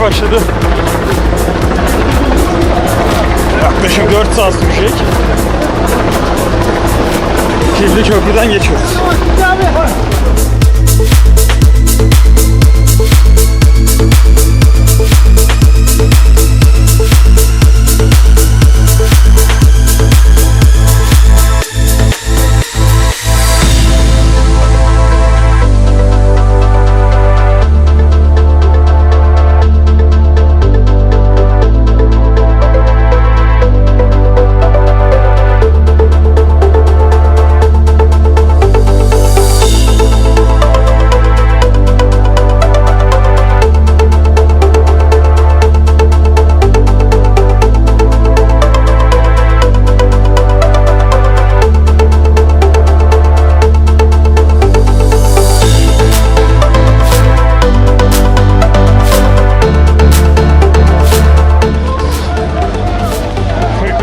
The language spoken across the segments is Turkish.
başladı. Yaklaşık 4 saat sürecek. Şimdi köprüden geçiyoruz.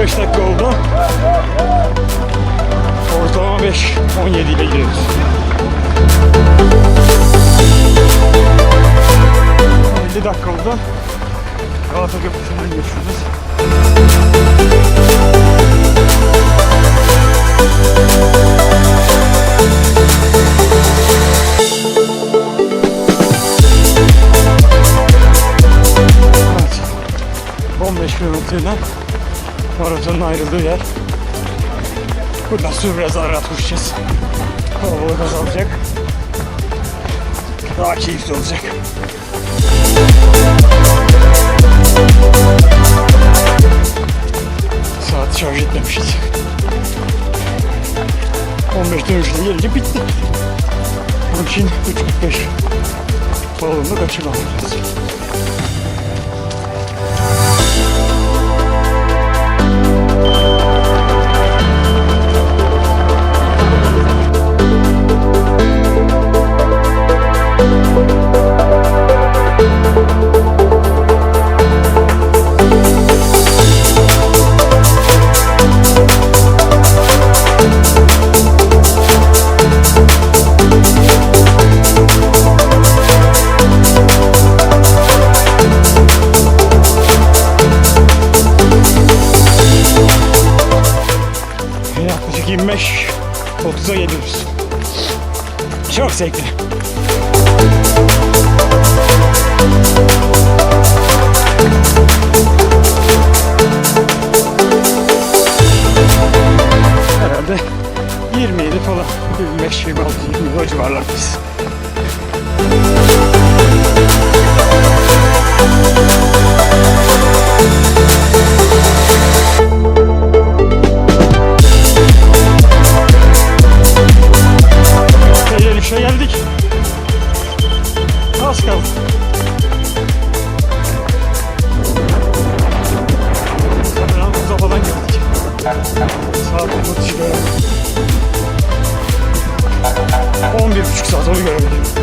Kırk beş dakika oldu. Ortalama 5, 17 ile gidiyoruz. ...50 dakika oldu. Galata Köprüsü'nden geçiyoruz. Evet. 15 kilometreden maratonun ayrıldığı yer. Buradan sonra biraz daha rahat koşacağız. Kalabalık azalacak. Daha keyifli olacak. Saat şarj etmemişiz. 15 dönüşte gelince bitti. Onun için 3.45 balonunu kaçırmamız lazım. Yaklaşık 25 30'a geliyoruz. Çok zevkli. Herhalde 去找这么